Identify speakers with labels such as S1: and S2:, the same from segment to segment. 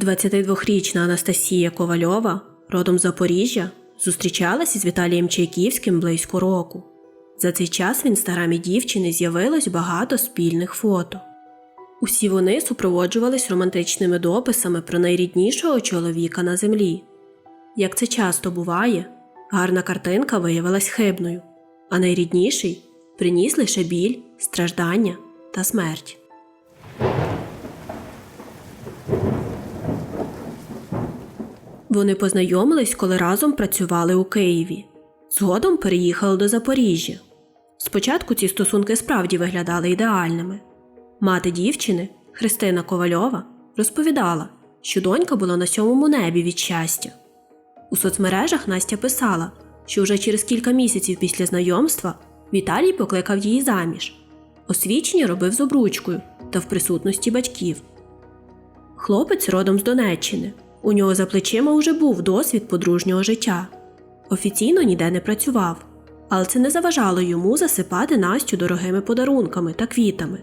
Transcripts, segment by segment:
S1: 22-річна Анастасія Ковальова, родом Запоріжжя, зустрічалася з Віталієм Чайківським близько року. За цей час в інстаграмі дівчини з'явилось багато спільних фото. Усі вони супроводжувались романтичними дописами про найріднішого чоловіка на землі. Як це часто буває, гарна картинка виявилась хибною, а найрідніший приніс лише біль, страждання та смерть. Вони познайомились, коли разом працювали у Києві. Згодом переїхали до Запоріжжя. Спочатку ці стосунки справді виглядали ідеальними. Мати дівчини, Христина Ковальова, розповідала, що донька була на сьомому небі від щастя. У соцмережах Настя писала, що вже через кілька місяців після знайомства Віталій покликав її заміж. Освічення робив з обручкою та в присутності батьків. Хлопець родом з Донеччини. У нього за плечима вже був досвід подружнього життя. Офіційно ніде не працював, але це не заважало йому засипати Настю дорогими подарунками та квітами.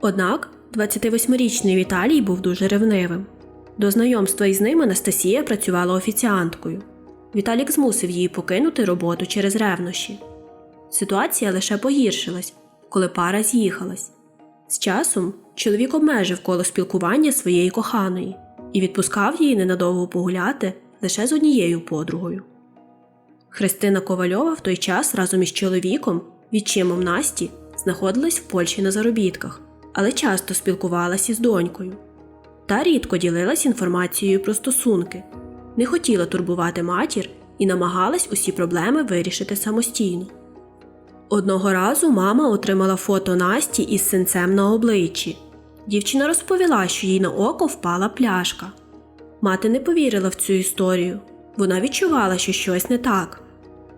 S1: Однак 28-річний Віталій був дуже ревнивим. До знайомства із ним Анастасія працювала офіціанткою. Віталік змусив її покинути роботу через ревнощі. Ситуація лише погіршилась, коли пара з'їхалась. З часом чоловік обмежив коло спілкування своєї коханої і відпускав її ненадовго погуляти лише з однією подругою. Христина Ковальова в той час разом із чоловіком, відчимом Насті, знаходилась в Польщі на заробітках, але часто спілкувалася із донькою. Та рідко ділилась інформацією про стосунки, не хотіла турбувати матір і намагалась усі проблеми вирішити самостійно. Одного разу мама отримала фото Насті із синцем на обличчі. Дівчина розповіла, що їй на око впала пляшка. Мати не повірила в цю історію. Вона відчувала, що щось не так.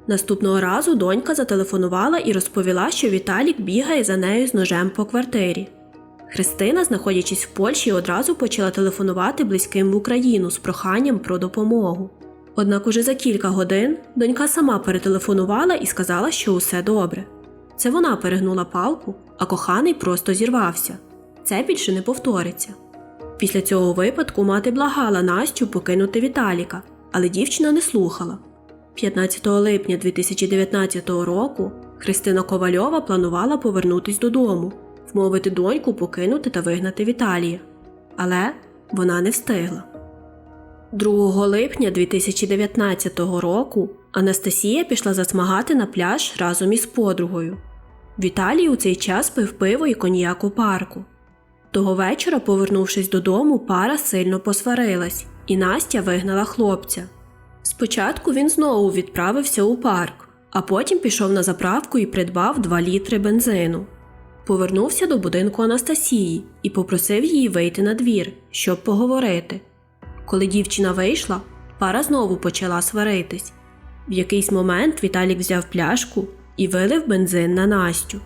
S1: Наступного разу донька зателефонувала і розповіла, що Віталік бігає за нею з ножем по квартирі. Христина, знаходячись в Польщі, одразу почала телефонувати близьким в Україну з проханням про допомогу. Однак уже за кілька годин донька сама перетелефонувала і сказала, що усе добре. Це вона перегнула палку, а коханий просто зірвався. Це більше не повториться. Після цього випадку мати благала Настю покинути Віталіка, але дівчина не слухала. 15 липня 2019 року Христина Ковальова планувала повернутись додому, вмовити доньку покинути та вигнати Віталія. Але вона не встигла. 2 липня 2019 року Анастасія пішла засмагати на пляж разом із подругою. Віталій у цей час пив пиво і коньяк у парку. Того вечора, повернувшись додому, пара сильно посварилась, і Настя вигнала хлопця. Спочатку він знову відправився у парк, а потім пішов на заправку і придбав 2 літри бензину. Повернувся до будинку Анастасії і попросив її вийти на двір, щоб поговорити. Коли дівчина вийшла, пара знову почала сваритись. В якийсь момент Віталік взяв пляшку і вилив бензин на Настю.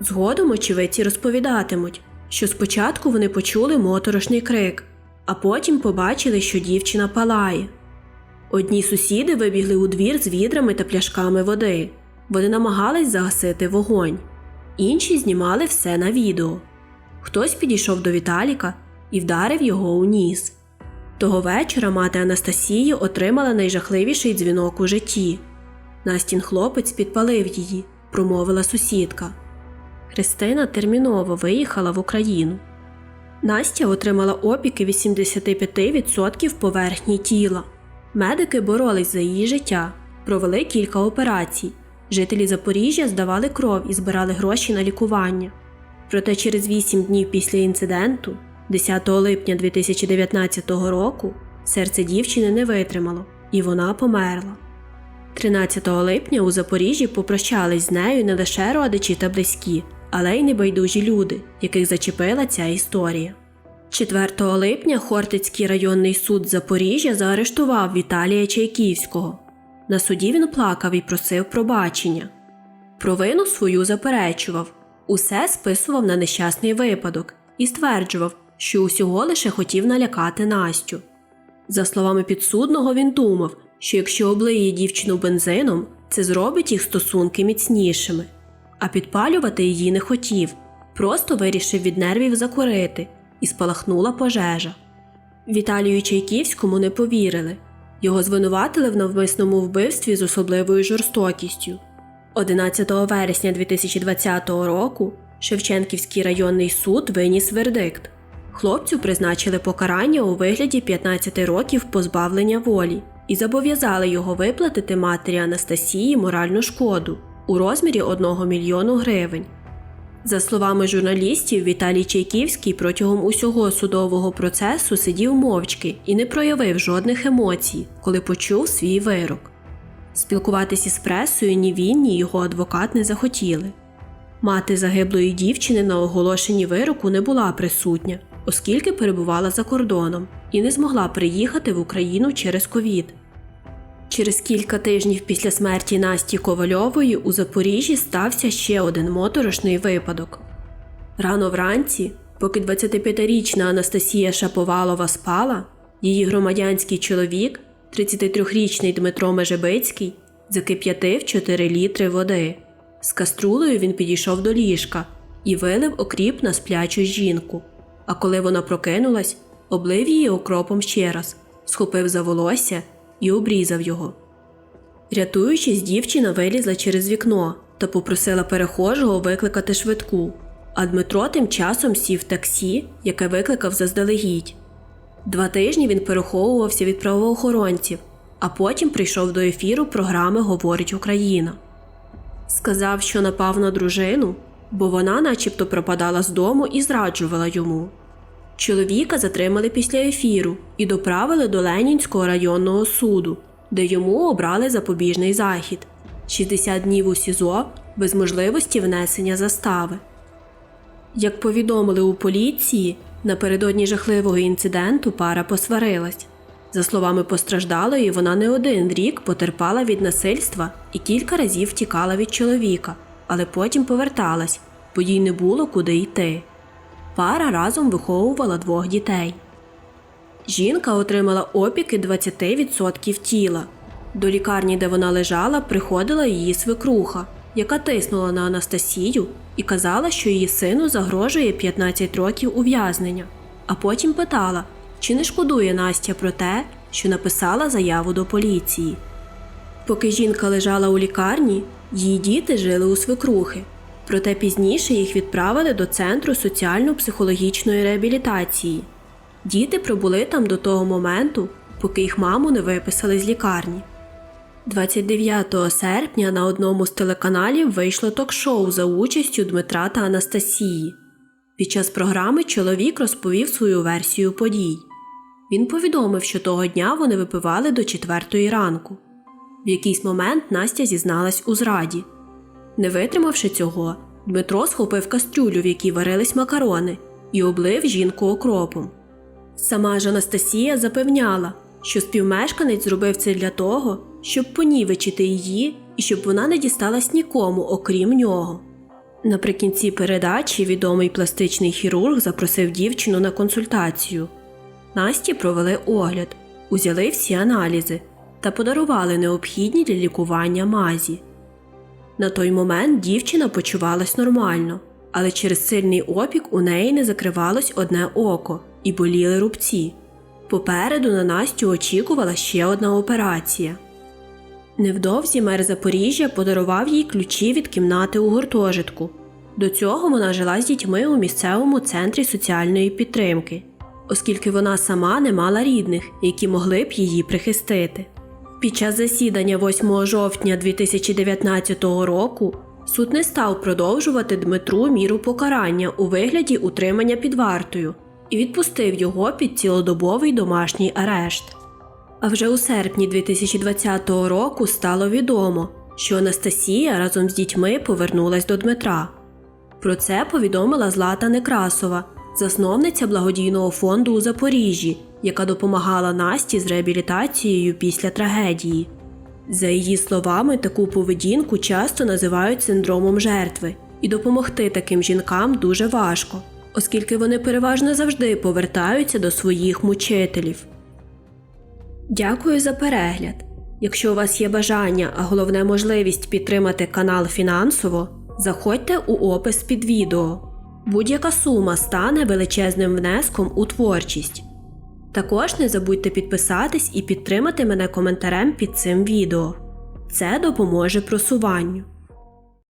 S1: Згодом очевидці розповідатимуть, що спочатку вони почули моторошний крик, а потім побачили, що дівчина палає. Одні сусіди вибігли у двір з відрами та пляшками води. Вони намагались загасити вогонь, інші знімали все на відео. Хтось підійшов до Віталіка і вдарив його у ніс. Того вечора мати Анастасії отримала найжахливіший дзвінок у житті. Настін хлопець підпалив її, промовила сусідка. Христина терміново виїхала в Україну. Настя отримала опіки 85% поверхні тіла. Медики боролись за її життя, провели кілька операцій. Жителі Запоріжжя здавали кров і збирали гроші на лікування. Проте через 8 днів після інциденту, 10 липня 2019 року, серце дівчини не витримало, і вона померла. 13 липня у Запоріжжі попрощались з нею не лише родичі та близькі, але й небайдужі люди, яких зачепила ця історія. 4 липня Хортицький районний суд Запоріжжя заарештував Віталія Чайківського. На суді він плакав і просив пробачення. Провину свою заперечував, усе списував на нещасний випадок і стверджував, що усього лише хотів налякати Настю. За словами підсудного, він думав, що якщо облиє дівчину бензином, це зробить їх стосунки міцнішими, а підпалювати її не хотів, просто вирішив від нервів закурити, і спалахнула пожежа. Віталію Чайківському не повірили. Його звинуватили в навмисному вбивстві з особливою жорстокістю. 11 вересня 2020 року Шевченківський районний суд виніс вердикт. Хлопцю призначили покарання у вигляді 15 років позбавлення волі і зобов'язали його виплатити матері Анастасії моральну шкоду у розмірі 1 мільйону гривень. За словами журналістів, Віталій Чайківський протягом усього судового процесу сидів мовчки і не проявив жодних емоцій, коли почув свій вирок. Спілкуватися з пресою ні він, ні його адвокат не захотіли. Мати загиблої дівчини на оголошенні вироку не була присутня, оскільки перебувала за кордоном і не змогла приїхати в Україну через ковід. Через кілька тижнів після смерті Насті Ковальової у Запоріжжі стався ще один моторошний випадок. Рано вранці, поки 25-річна Анастасія Шаповалова спала, її громадянський чоловік, 33-річний Дмитро Межебицький, закип'ятив 4 літри води. З каструлею він підійшов до ліжка і вилив окріп на сплячу жінку. А коли вона прокинулась, облив її окропом ще раз, схопив за волосся і обрізав його. Рятуючись, дівчина вилізла через вікно та попросила перехожого викликати швидку, а Дмитро тим часом сів таксі, яке викликав заздалегідь. Два тижні він переховувався від правоохоронців, а потім прийшов до ефіру програми Говорить Україна. Сказав, що напав на дружину, бо вона начебто пропадала з дому і зраджувала йому. Чоловіка затримали після ефіру і доправили до Ленінського районного суду, де йому обрали запобіжний захід 60 днів у СІЗО без можливості внесення застави. Як повідомили у поліції, напередодні жахливого інциденту пара посварилась. За словами постраждалої, вона не один рік потерпала від насильства і кілька разів тікала від чоловіка, але потім поверталась, бо їй не було куди йти. Пара разом виховувала двох дітей. Жінка отримала опіки 20% тіла. До лікарні, де вона лежала, приходила її свекруха, яка тиснула на Анастасію і казала, що її сину загрожує 15 років ув'язнення, а потім питала, чи не шкодує Настя про те, що написала заяву до поліції. Поки жінка лежала у лікарні, її діти жили у свекрухи. Проте пізніше їх відправили до центру соціально-психологічної реабілітації. Діти пробули там до того моменту, поки їх маму не виписали з лікарні. 29 серпня на одному з телеканалів вийшло ток-шоу за участю Дмитра та Анастасії. Під час програми чоловік розповів свою версію подій. Він повідомив, що того дня вони випивали до четвертої ранку. В якийсь момент Настя зізналась у зраді. Не витримавши цього, Дмитро схопив кастрюлю, в якій варились макарони, і облив жінку окропом. Сама ж Анастасія запевняла, що співмешканець зробив це для того, щоб понівечити її і щоб вона не дісталась нікому, окрім нього. Наприкінці передачі відомий пластичний хірург запросив дівчину на консультацію. Насті провели огляд, узяли всі аналізи та подарували необхідні для лікування мазі. На той момент дівчина почувалась нормально, але через сильний опік у неї не закривалось одне око і боліли рубці. Попереду на Настю очікувала ще одна операція. Невдовзі мер Запоріжжя подарував їй ключі від кімнати у гуртожитку. До цього вона жила з дітьми у місцевому центрі соціальної підтримки, оскільки вона сама не мала рідних, які могли б її прихистити. Під час засідання 8 жовтня 2019 року суд не став продовжувати Дмитру міру покарання у вигляді утримання під вартою і відпустив його під цілодобовий домашній арешт. А вже у серпні 2020 року стало відомо, що Анастасія разом з дітьми повернулась до Дмитра. Про це повідомила Злата Некрасова, засновниця благодійного фонду у Запоріжжі, яка допомагала Насті з реабілітацією після трагедії. За її словами, таку поведінку часто називають синдромом жертви, і допомогти таким жінкам дуже важко, оскільки вони переважно завжди повертаються до своїх мучителів. Дякую за перегляд. Якщо у вас є бажання, а головне можливість підтримати канал фінансово, заходьте у опис під відео. Будь-яка сума стане величезним внеском у творчість. Також не забудьте підписатись і підтримати мене коментарем під цим відео. Це допоможе просуванню.